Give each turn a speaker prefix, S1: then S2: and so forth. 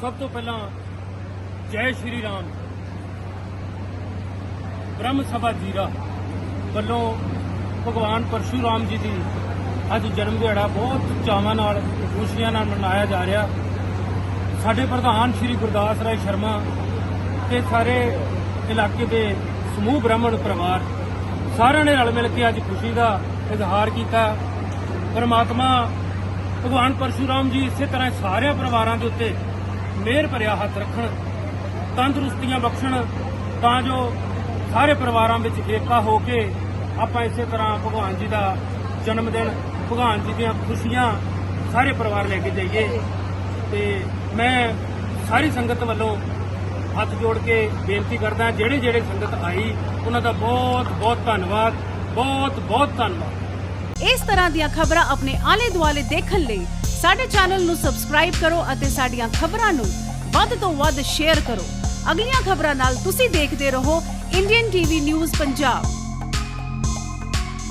S1: ਸਭ ਤੋਂ ਪਹਿਲਾਂ ਜੈ ਸ਼੍ਰੀ ਰਾਮ। ਬ੍ਰਹਮ ਸਭਾ ਜੀਰਾ ਵੱਲੋਂ ਭਗਵਾਨ ਪਰਸ਼ੂਰਾਮ ਜੀ ਦੀ ਅੱਜ ਜਨਮ ਦਿਹਾੜਾ ਬਹੁਤ ਚਾਵਾਂ ਨਾਲ ਖੁਸ਼ੀਆਂ ਨਾਲ ਮਨਾਇਆ ਜਾ ਰਿਹਾ। ਸਾਡੇ ਪ੍ਰਧਾਨ ਸ਼੍ਰੀ ਗੁਰਦਾਸ ਰਾਏ ਸ਼ਰਮਾ ਤੇ ਸਾਰੇ ਇਲਾਕੇ ਦੇ ਸਮੂਹ ਬ੍ਰਾਹਮਣ ਪਰਿਵਾਰ ਸਾਰਿਆਂ ਨੇ ਰਲ ਮਿਲ ਕੇ ਅੱਜ ਖੁਸ਼ੀ ਦਾ ਇਜ਼ਹਾਰ ਕੀਤਾ। ਪਰਮਾਤਮਾ ਭਗਵਾਨ ਪਰਸ਼ੂਰਾਮ ਜੀ ਇਸੇ ਤਰ੍ਹਾਂ ਸਾਰਿਆਂ ਪਰਿਵਾਰਾਂ ਦੇ ਉੱਤੇ ਮਿਹਰ ਭਰਿਆ ਹੱਥ ਰੱਖਣ, ਤੰਦਰੁਸਤੀਆਂ ਬਖਸ਼ਣ, ਤਾਂ ਜੋ ਸਾਰੇ ਪਰਿਵਾਰਾਂ ਵਿੱਚ ਏਕਾ ਹੋ ਕੇ ਆਪਾਂ ਇਸੇ ਤਰ੍ਹਾਂ ਭਗਵਾਨ ਜੀ ਦਾ ਜਨਮ ਦਿਨ, ਭਗਵਾਨ ਜੀ ਦੀਆਂ ਖੁਸ਼ੀਆਂ ਸਾਰੇ ਪਰਿਵਾਰ ਲੈ ਕੇ ਜਾਈਏ। ਤੇ ਮੈਂ ਸਾਰੀ ਸੰਗਤ ਵੱਲੋਂ ਹੱਥ ਜੋੜ ਕੇ ਬੇਨਤੀ ਕਰਦਾ ਜਿਹੜੇ ਜਿਹੜੇ ਸੰਗਤ ਆਈ, ਉਹਨਾਂ ਦਾ ਬਹੁਤ ਬਹੁਤ ਧੰਨਵਾਦ। ਬਹੁਤ ਬਹੁਤ ਧੰਨਵਾਦ।
S2: ਇਸ ਤਰ੍ਹਾਂ ਦੀਆਂ ਖਬਰਾਂ ਆਪਣੇ ਆਲੇ ਦੁਆਲੇ ਦੇਖਣ ਲਈ ਸਾਡੇ ਚੈਨਲ ਨੂੰ ਸਬਸਕ੍ਰਾਈਬ ਕਰੋ ਅਤੇ ਸਾਡੀਆਂ ਖਬਰਾਂ ਨੂੰ ਵੱਧ ਤੋਂ ਵੱਧ ਸ਼ੇਅਰ ਕਰੋ। ਅਗਲੀਆਂ ਖਬਰਾਂ ਨਾਲ ਤੁਸੀਂ ਦੇਖਦੇ ਰਹੋ। Indian TV news Punjab.